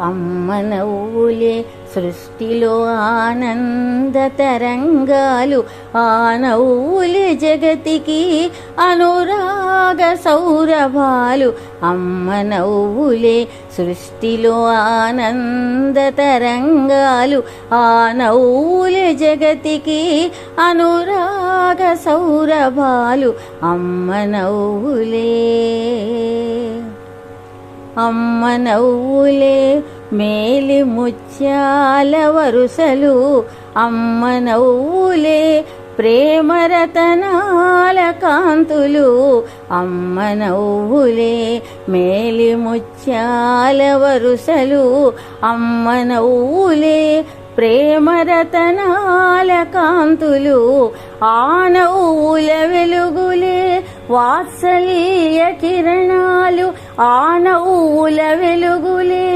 అమ్మ నవ్వులే సృష్టిలో ఆనంద తరంగాలు. ఆ నవ్వులే జగతికి అనురాగ సౌరభాలు. అమ్మ నవ్వులే సృష్టిలో ఆనంద తరంగాలు. ఆ నవ్వులే జగతికి అనురాగ సౌరభాలు. అమ్మ నవ్వులే అమ్మ నవ్వులే మేలి ముత్యాల వరుసలు. అమ్మ నవ్వులే ప్రేమరతనాల కాంతులు. అమ్మ నవ్వులే మేలి ముత్యాల వరుసలు. అమ్మ నవ్వులే ప్రేమరతనాల కాంతులు. ఆ నవ్వుల వెలుగులే వాత్సల్య కిరణాలు ఆ నవ్వుల వెలుగులే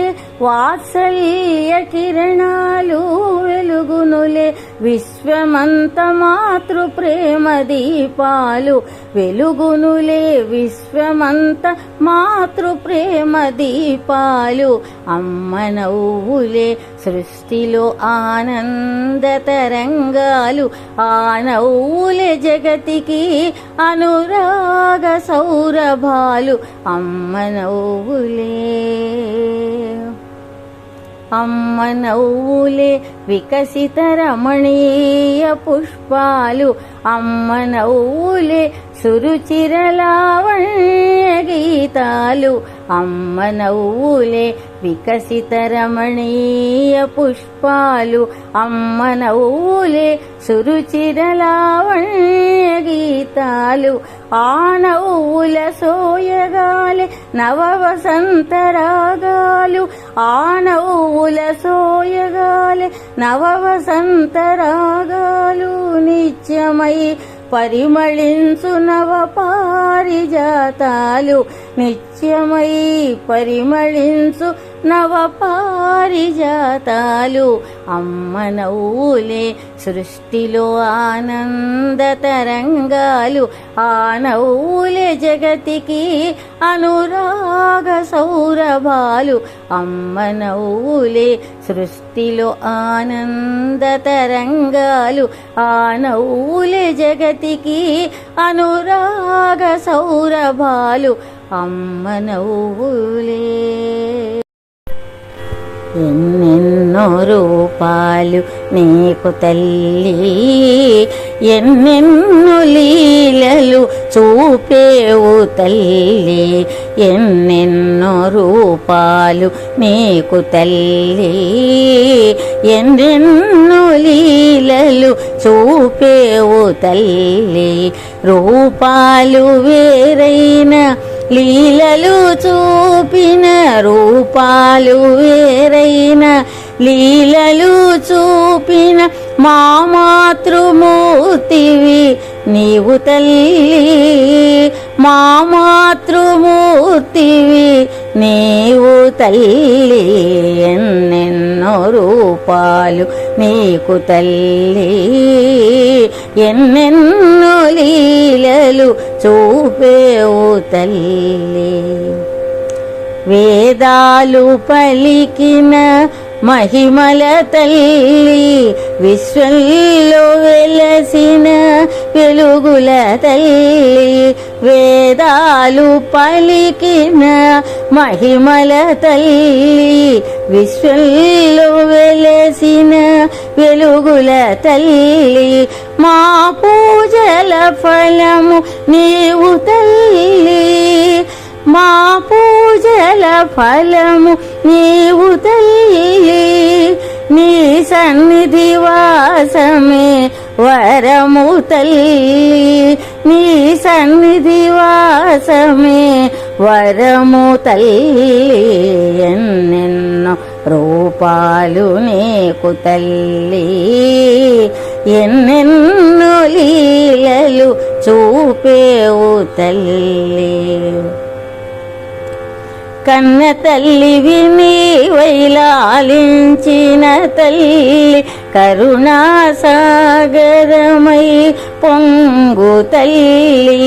వాత్సల్య కిరణాలు వెలుగునులే. విశ్వమంత మాతృ ప్రేమ దీపాలు వెలుగునులే. విశ్వమంత మాతృ ప్రేమ దీపాలు అమ్మ నవ్వులే. సృష్టిలో ఆనంద తరంగాలు ఆ నవ్వులే. జగతికి అనురాగ సౌరభాలు అమ్మ నవ్వులే. అమ్మ నవ్వులే వికసిత రమణీయ పుష్పాలు. అమ్మ నవ్వులే సురుచిరలావణ్య గీతాలు అమ్మ నవ్వులే వికసిత రమణీయ పుష్పాలు. అమ్మ నవ్వులే సురుచిరలావణ్య గీతాలు ఆ నవ్వుల సోయగాలే నవ వసంత రాగాలు ఆ నవ్వుల సోయగాలే నవ వసంత రాగాలు నిత్యమై పరిమళించు నవ పారిజాతాలు నిత్యమై పరిమళించు నవ పారిజాతాలు అమ్మ నవ్వులే సృష్టిలో ఆనంద తరంగాలు. ఆ నవ్వులే జగతికి అనురాగ సౌరభాలు. అమ్మ నవ్వులే సృష్టిలో ఆనంద తరంగాలు. ఆ నవ్వులే జగతికి అనురాగ సౌరభాలు. అమ్మ నవ్వులే ఎన్నెన్నో రూపాలు నీకు తల్లి ఎన్నెన్నో లీలలు చూపేవు తల్లి ఎన్నెన్నో రూపాలు నీకు తల్లి ఎన్నెన్నో లీలలు చూపేవు తల్లి. రూపాలు వేరైన లీలలు చూపిన రూపాలు వేరైన లీలలు చూపిన మా మాతృమూర్తివి నీవు తల్లి. మా మాతృమూర్తివి నీవు తల్లి. ఎన్నెన్నో రూపాలు నీకు తల్లి ఎన్నెన్నో లీలలు చూపేవు తల్లి. వేదాలు పలికిన మహిమల తల్లి విశ్వంలో వెలుగుల తల్లి వేదాలు పలికిన మహిమల తల్లి విశ్వంలో వెలసిన వెలుగుల తల్లి. మా పూజల ఫలము నీవు తల్లి. మా పూజల ఫలము నీవు తల్లి. నీ సన్నిధి వాసమే వరము తల్లి నీ సన్నిధి వాసమే. వరము తల్లి ఎన్నెన్నో రూపాలు నీకు తల్లి. ఎన్నెన్నో లీలలు చూపేవు తల్లి. కన్న తల్లి విని వైలాలించిన తల్లి కరుణాసాగరమై పొంగు తల్లి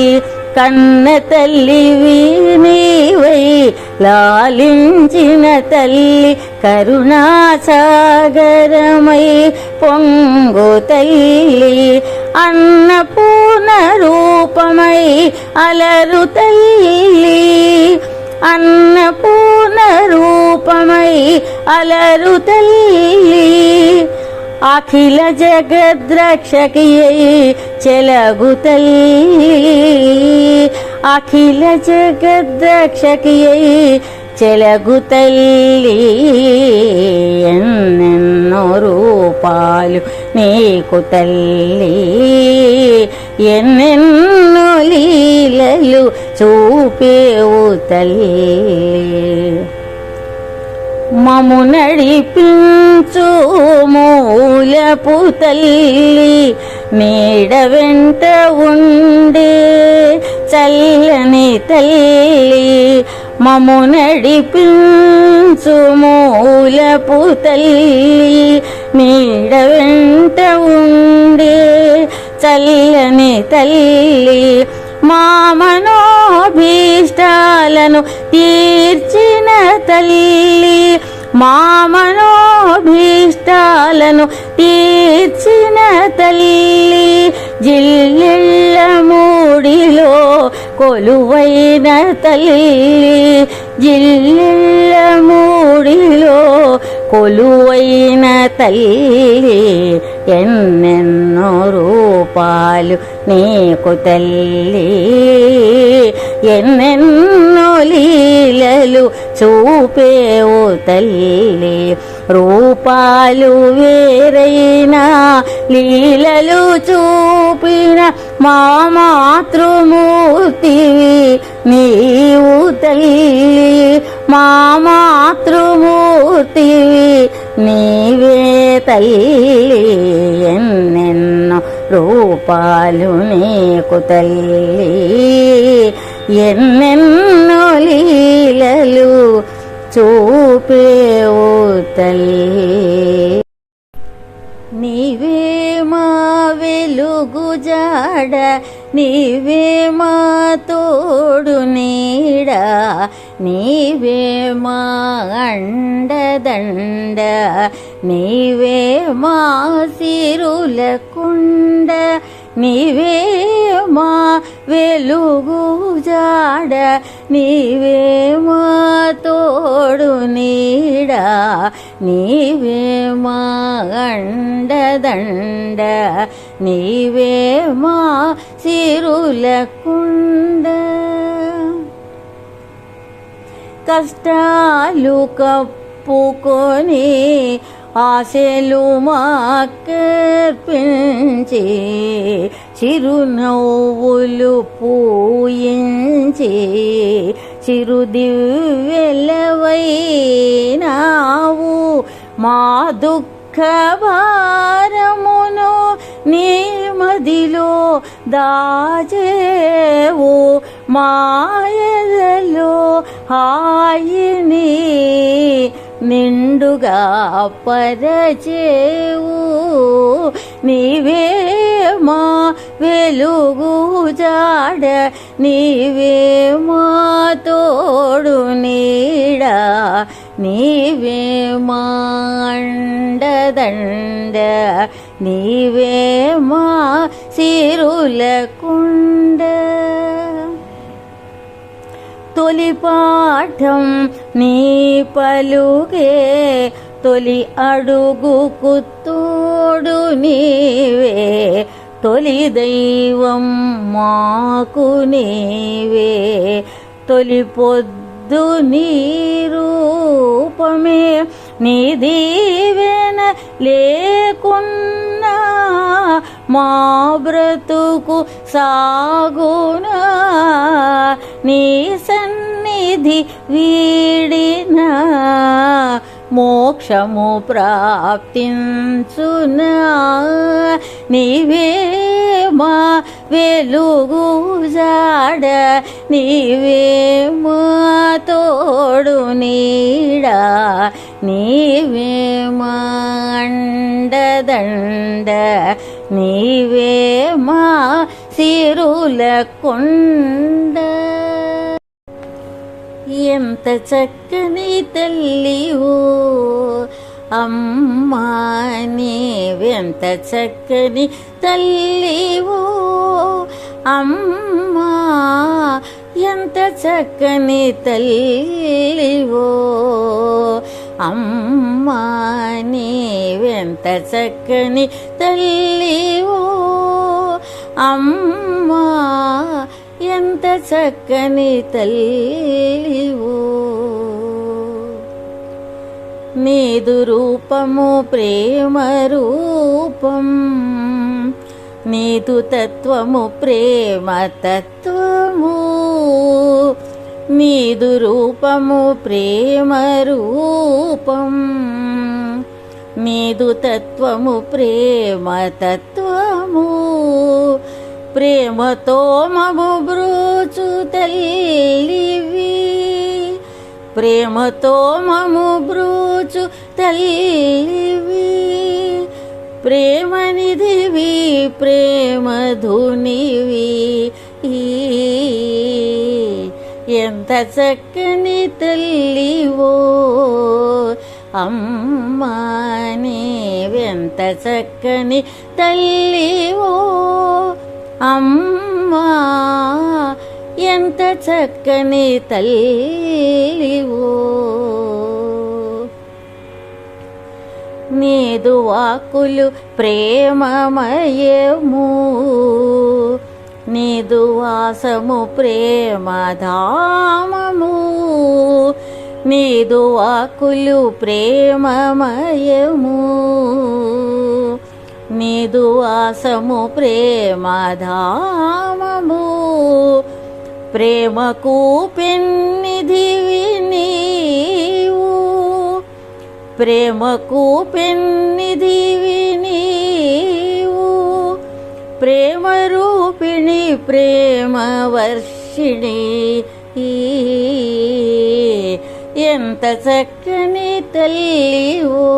కన్న తల్లివి నీవై లాలించిన తల్లి కరుణాసాగరమై పొంగు తల్లి అన్నపూర్ణ రూపమై అలరు తల్లి అన్నపూర్ణ రూపమై అలరు తల్లి అఖిల జగద్రక్షకి చెలగు తల్లి అఖిల జగద్రక్షకి చెలగు తల్లి ఎన్నెన్నో రూపాలు నీకు తల్లి. ఎన్నెన్నో లీలలు చూపేవు తల్లి. మము నడిపించు మూలపు తల్లి నీడ వెంట ఉండే చల్లని తల్లి మము నడిపించు మూలపు తల్లి నీడ వెంట ఉండే చల్లని తల్లి మా మనోభీష్టాలను తీర్చిన తల్లి మా మనోభీష్టాలను తీర్చిన తల్లి జిల్లెళ్ళ మూడిలో కొలువైన తల్లి జిల్లెళ్ళ మూడిలో కొలువైన తల్లి ఎన్నెన్నో రూపాలు నీకు తల్లి. ఎన్నెన్నో లీలలు చూపేవు తల్లి. రూపాలు వేరైనా లీలలు చూపిన మా మాతృమూర్తివి నీవు తల్లి. మా మాతృమూర్తివి నీవే తల్లి. ఎన్నెన్నో రూపాలు నీకు తల్లి. ఎన్నెన్నో లీలలు చూపేవు తల్లి. జాడ నీవే మా తోడు నీడ. నీవే మా అండదండ. నీవే మా సిరుల కుండ. నీవే మా వెలుగు జాడ. నీవే మా తోడు నీడ. నీవే మా అండదండ. నీవే మా సిరులకుండ. కష్టాలు కప్పుకొని ఆశలు మాకర్పించి చిరునవ్వులు పూయించి చిరుదివ్వెలవైనావు మా దుఃఖ భారము. నీ మదిలో దాజేవు మాయలలో హాయిని నిండుగా పరచేవు. నీవే మా వెలుగు జాడ నీవే మా తోడు నీడ నీవే మా అండదండ. నీవే మా సిరుల కుండ. తొలి పాఠం నీ పలుగే తొలి అడుగుకు తోడు నీవే. తొలి దైవం మాకు నీవే. తొలి పొద్దు నీ రూపమే నీ దీవెన లేకున్నా మా బ్రతుకు సాగునా. నీ సన్నిధి వీడినా. మోక్షము ప్రాప్తించునా. నీవేమా వెలుగు జాడ. నీవేమా తోడు నీడ. నీవే మా అండదండ. నీవే సిరుల కొండ. ఎంత చక్కని తల్లివో అమ్మా నీవెంత చక్కని తల్లివో అమ్మా ఎంత చక్కని తల్లివో అమ్మా నీవెంత చక్కని తల్లివో అమ్మా ఎంత చక్కని తల్లివో. నీదు రూపము ప్రేమ రూపం నీదు తత్వము ప్రేమ తత్వము. నీదు రూపము ప్రేమ రూపం నీదు తత్వము ప్రేమ తత్వము. ప్రేమతో మము తల్లివి. ప్రేమతో మము బ్రూచు తల్లివి. ప్రేమనిధివి ప్రేమధునివి. ఎంత చక్కని తల్లివో అమ్మా నీవెంత చక్కని తల్లివో. అమ్మా ఎంత చక్కని తల్లివో నీదు వాకులు ప్రేమమయము నీదు వాసము ప్రేమధామము నీదు వాకులు ప్రేమమయము. నీదు వాసము ప్రేమధామము. ప్రేమకు పెన్నిధివి నీవు ప్రేమకు పెన్నిధివి నీవు ప్రేమరూపిణి ప్రేమవర్షిణి. ఎంత చక్కని తల్లివో.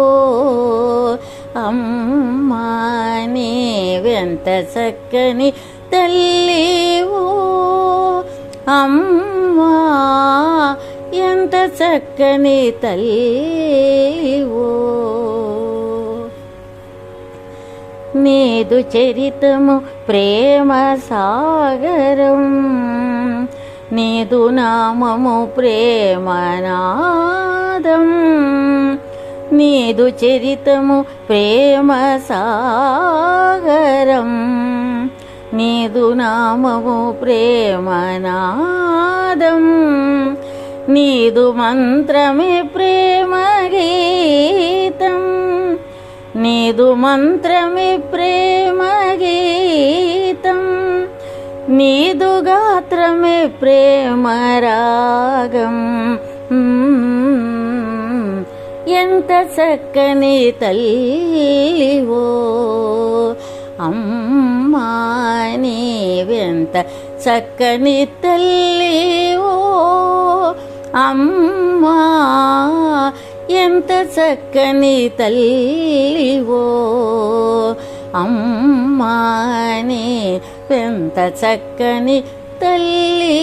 అమ్మా నీవెంత చక్కని తల్లివో అమ్మా ఎంత చక్కని తల్లివో నీదు చరితము ప్రేమ సాగరం నీదు నామము ప్రేమనాదం నీదు చరితము ప్రేమ సాగరం. నీదు నామము ప్రేమనాదం నీదు. మంత్రమే ప్రేమ గీతం. నీదు మంత్రమే ప్రేమ గీతం. నీదు గాత్రమే ప్రేమ రాగం. ఎంత చక్కని తల్లివో అమ్మా నీవెంత చక్కని తల్లివో అమ్మా ఎంత చక్కని తల్లివో అమ్మా నీవెంత చక్కని తల్లి